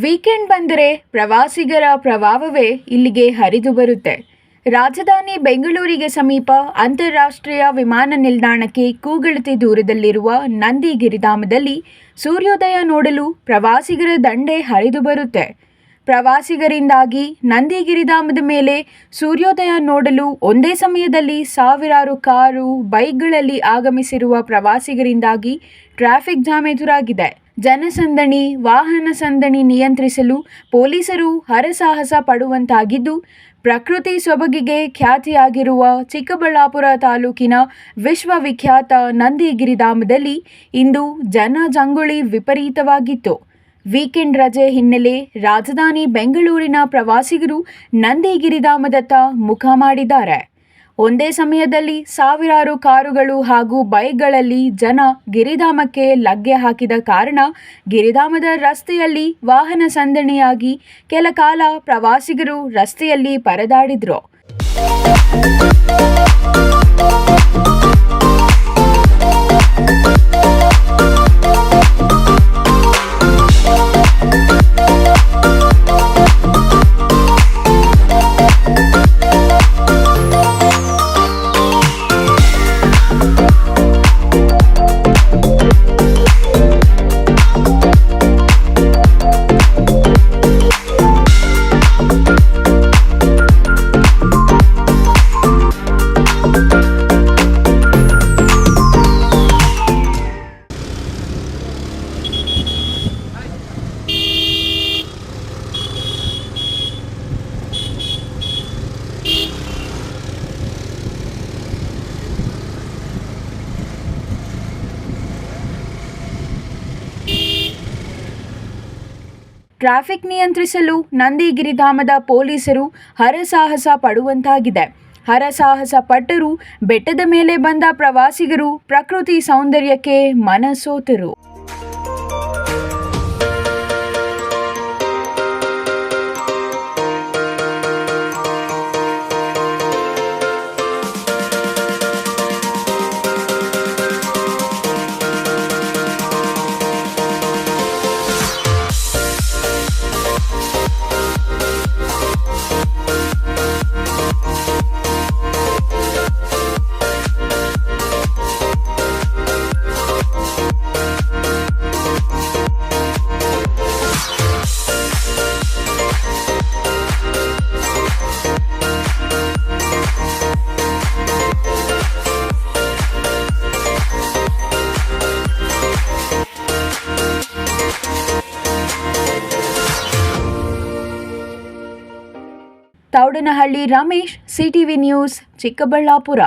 Weekend ಬಂದರೆ ಪ್ರವಾಸಿಗರ ಪ್ರಭಾವವೇ ಇಲ್ಲಿಗೆ ಹರಿದು ಬರುತ್ತೆ. ರಾಜಧಾನಿ ಬೆಂಗಳೂರಿಗೆ ಸಮೀಪ ಅಂತಾರಾಷ್ಟ್ರೀಯ ವಿಮಾನ ನಿಲ್ದಾಣಕ್ಕೆ ಕೂಗಳತಿ ದೂರದಲ್ಲಿರುವ ನಂದಿ ಗಿರಿಧಾಮದಲ್ಲಿ ಸೂರ್ಯೋದಯ ನೋಡಲು ಪ್ರವಾಸಿಗರ ದಂಡೆ ಹರಿದು ಬರುತ್ತೆ. ಪ್ರವಾಸಿಗರಿಂದಾಗಿ ನಂದಿ ಗಿರಿಧಾಮದ ಮೇಲೆ ಸೂರ್ಯೋದಯ ನೋಡಲು ಒಂದೇ ಸಮಯದಲ್ಲಿ ಸಾವಿರಾರು ಕಾರು, ಬೈಕ್ಗಳಲ್ಲಿ ಆಗಮಿಸಿರುವ ಪ್ರವಾಸಿಗರಿಂದಾಗಿ ಟ್ರಾಫಿಕ್ ಜಾಮ್ ಎದುರಾಗಿದೆ. ಜನಸಂದಣಿ, ವಾಹನ ಸಂದಣಿ ನಿಯಂತ್ರಿಸಲು ಪೊಲೀಸರು ಹರಸಾಹಸ ಪಡುವಂತಾಗಿದ್ದು, ಪ್ರಕೃತಿ ಸೊಬಗಿಗೆ ಖ್ಯಾತಿಯಾಗಿರುವ ಚಿಕ್ಕಬಳ್ಳಾಪುರ ತಾಲೂಕಿನ ವಿಶ್ವವಿಖ್ಯಾತ ನಂದಿಗಿರಿಧಾಮದಲ್ಲಿ ಇಂದು ಜನಜಂಗುಳಿ ವಿಪರೀತವಾಗಿತ್ತು. ವೀಕೆಂಡ್ ರಜೆ ಹಿನ್ನೆಲೆ ರಾಜಧಾನಿ ಬೆಂಗಳೂರಿನ ಪ್ರವಾಸಿಗರು ನಂದಿಗಿರಿಧಾಮದತ್ತ ಮುಖ ಮಾಡಿದ್ದಾರೆ. ಒಂದೇ ಸಮಯದಲ್ಲಿ ಸಾವಿರಾರು ಕಾರುಗಳು ಹಾಗೂ ಬೈಕ್ಗಳಲ್ಲಿ ಜನ ಗಿರಿಧಾಮಕ್ಕೆ ಲಗ್ಗೆ ಹಾಕಿದ ಕಾರಣ ಗಿರಿಧಾಮದ ರಸ್ತೆಯಲ್ಲಿ ವಾಹನ ಸಂದಣಿಯಾಗಿ ಕೆಲ ಕಾಲ ಪ್ರವಾಸಿಗರು ರಸ್ತೆಯಲ್ಲಿ ಪರದಾಡಿದ್ರು. ಟ್ರಾಫಿಕ್ ನಿಯಂತ್ರಿಸಲು ನಂದಿಗಿರಿಧಾಮದ ಪೊಲೀಸರು ಹರಸಾಹಸ ಪಡುವಂತಾಗಿದೆ. ಹರಸಾಹಸ ಪಟ್ಟರೂ ಬೆಟ್ಟದ ಮೇಲೆ ಬಂದ ಪ್ರವಾಸಿಗರು ಪ್ರಕೃತಿ ಸೌಂದರ್ಯಕ್ಕೆ ಮನಸೋತರು. Taudanahalli Ramesh CTV news Chikkaballapur